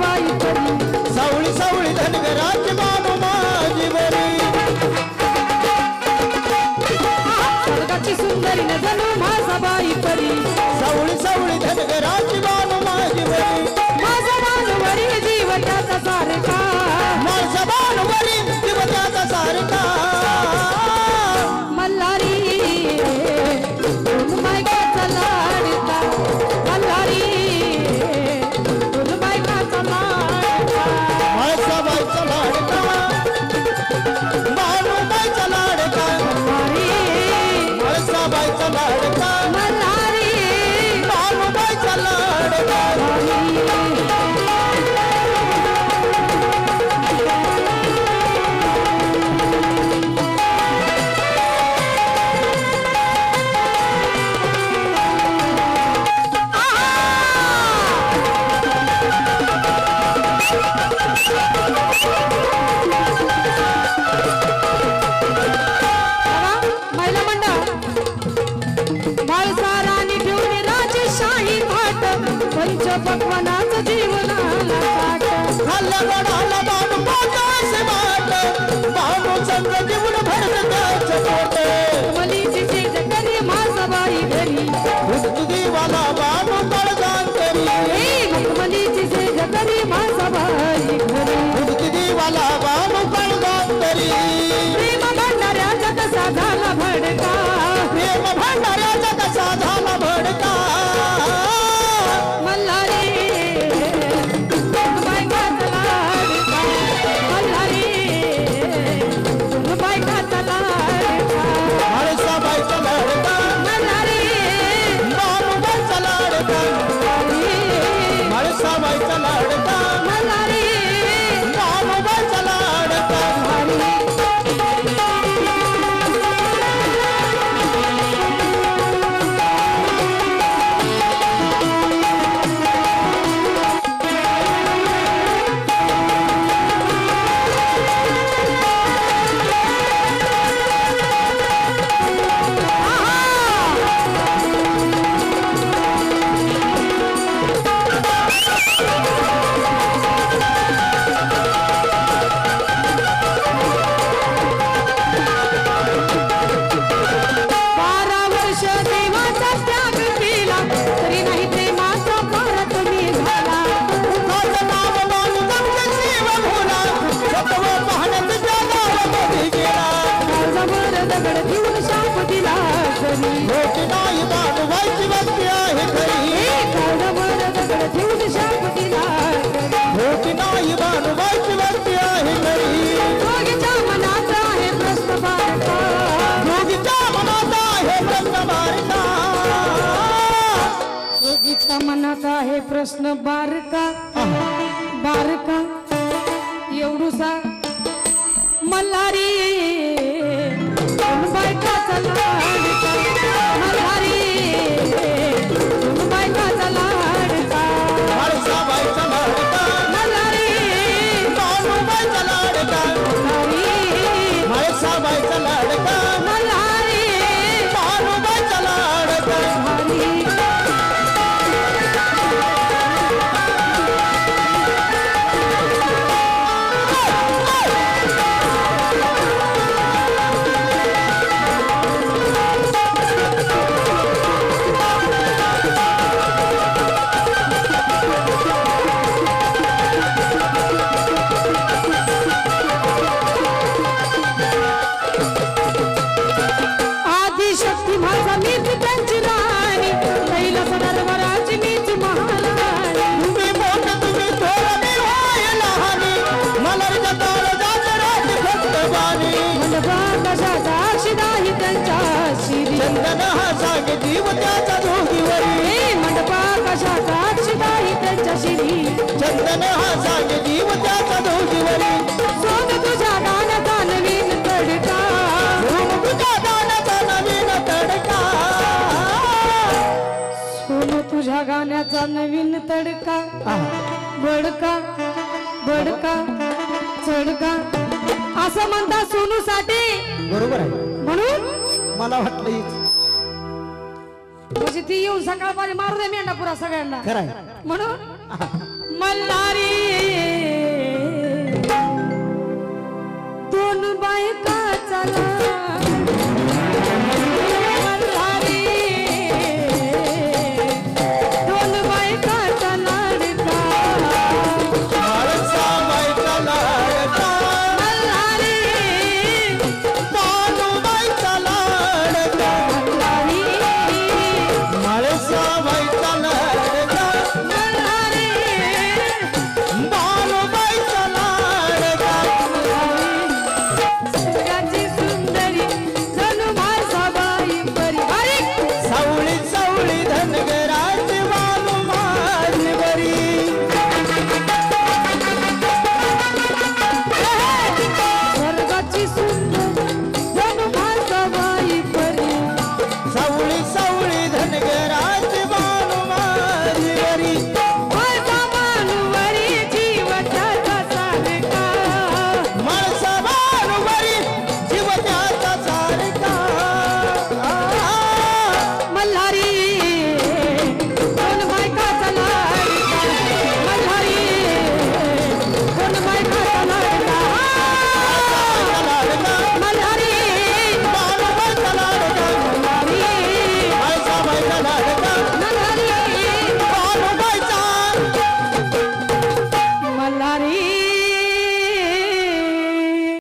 बाई परी सावळी सावळी धनगराज बाबू सुंदरी न माझा बाई पकवानाच जीवनाला माझ्या मनात आहे प्रश्न बारका. बारका. एवढूसा मल्हारी. तुझ्या गाण्याचा नवीन तडका. बडका बडका चडका असं म्हणता सोनू साठी. बरोबर आहे. म्हणून? मला वाटलं म्हणजे ती येऊन सकाळपारी मार दे मेंढा पुरा सगळ्यांना. खरं म्हणून? मल्हारी. दोन बायका चला